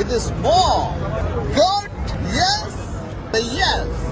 It is more. Good? Yes? Yes.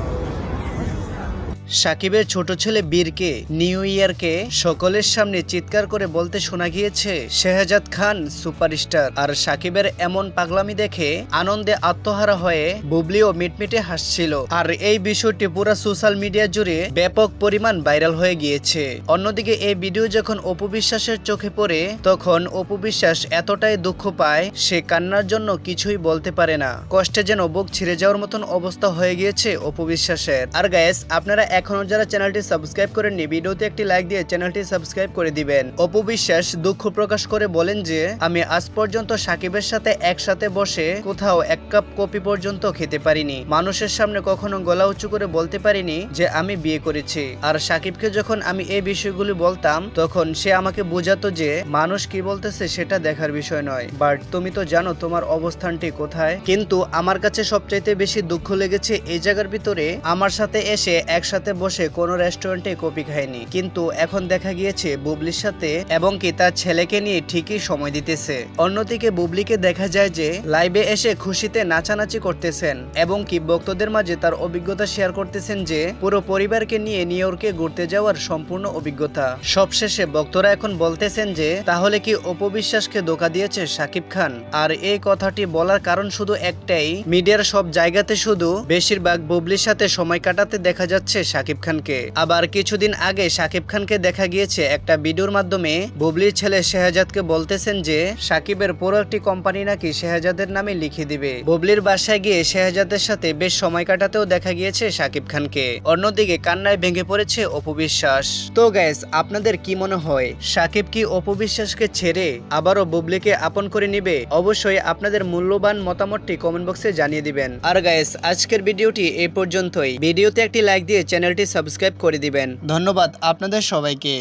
সাকিবের ছোট ছেলে বীরকে, নিউ ইয়ারকে সকলের সামনে চিৎকার করে বলতে শোনা গিয়েছে, শেহজাদ খান, সুপারস্টার। আর সাকিবের এমন পাগলামি দেখে আনন্দে আত্মহারা হয়ে বুবলিও মিটমিটে হাসছিল। আর এই বিষয়টি পুরো সোশ্যাল মিডিয়া জুড়ে ব্যাপক পরিমাণ ভাইরাল হয়ে গিয়েছে। অন্যদিকে এই ভিডিও যখন অপু বিশ্বাসের চোখে পড়ে, তখন অপু বিশ্বাস এতটাই দুঃখ পায়, সে কান্নার জন্য কিছুই বলতে পারে না। কষ্টে যেন বুক ছিঁড়ে যাওয়ার মতন অবস্থা হয়ে গিয়েছে অপু বিশ্বাসের। আর গায়েস আপনারা এখনও যারা চ্যানেলটি সাবস্ক্রাইব করেননি, ভিডিওতে একটি লাইক দিয়ে চ্যানেলটি সাবস্ক্রাইব করে দিবেন। অপু বিশ্বাস দুঃখ প্রকাশ করে বলেন যে, আমি আজ পর্যন্ত সাকিবের সাথে একসাথে বসে কোথাও এক কাপ কপি পর্যন্ত খেতে পারিনি। মানুষের সামনে কখনো গলা উঁচু করে বলতে পারিনি যে, আমি বিয়ে করেছি। আর সাকিবকে যখন আমি এই বিষয়গুলি বলতাম, তখন সে আমাকে বোঝাতো যে, মানুষ কি বলতেছে সেটা দেখার বিষয় নয়। বাট তুমি তো জানো তোমার অবস্থানটি কোথায়। কিন্তু আমার কাছে সবচাইতে বেশি দুঃখ লেগেছে এই জায়গার ভিতরে, আমার সাথে এসে একসাথে বসে কোনো রেস্টুরেন্টে কপি খায়নি। কিন্তু এখন দেখা গিয়েছে বুবলির সাথে এবং কি তার ছেলেকে নিয়ে ঠিকই সময় দিতেছে। অন্যদিকে বুবলিকে দেখা যায় যে লাইভে এসে খুশিতে নাচানাচি করতেছেন এবং কি ভক্তদের মাঝে তার অভিজ্ঞতা শেয়ার করতেছেন যে পুরো পরিবারকে নিয়ে নিউ ইয়র্কে ঘুরতে যাওয়ার সম্পূর্ণ অভিজ্ঞতা। সবশেষে ভক্তরা এখন বলতেছেন যে, তাহলে কি অপবিশ্বাসকে ধোকা দিয়েছে সাকিব খান? আর এই কথাটি বলার কারণ শুধু একটাই, মিডিয়ার সব জায়গাতে শুধু বেশিরভাগ বুবলির সাথে সময় কাটাতে দেখা যাচ্ছে সাকিব খানকে। আবার কিছুদিন আগে সাকিব খানকে দেখা গিয়েছে একটা ভিডিওর মাধ্যমে। বুবলির ছেলে শেহজাদকে বলতেছেন যে, সাকিবের পুরো একটি কোম্পানি নাকি শেহজাদের নামে লিখে দিবে। বুবলির বাসায় গিয়ে শেহজাদের সাথে বেশ সময় কাটাতেও দেখা গিয়েছে সাকিব খানকে। অন্যদিকে কান্নায় ভেঙে পড়েছে অপবিশ্বাস তো গ্যাস আপনাদের কি মনে হয়, সাকিব কি অপবিশ্বাসকে ছেড়ে আবারও বুবলিকে আপন করে নিবে? অবশ্যই আপনাদের মূল্যবান মতামতটি কমেন্ট বক্সে জানিয়ে দিবেন। আর গাইস আজকের ভিডিওটি এই পর্যন্তই। ভিডিওতে একটি লাইক দিয়ে চ্যানেলটি সাবস্ক্রাইব করে দিবেন। ধন্যবাদ আপনাদের সবাইকে।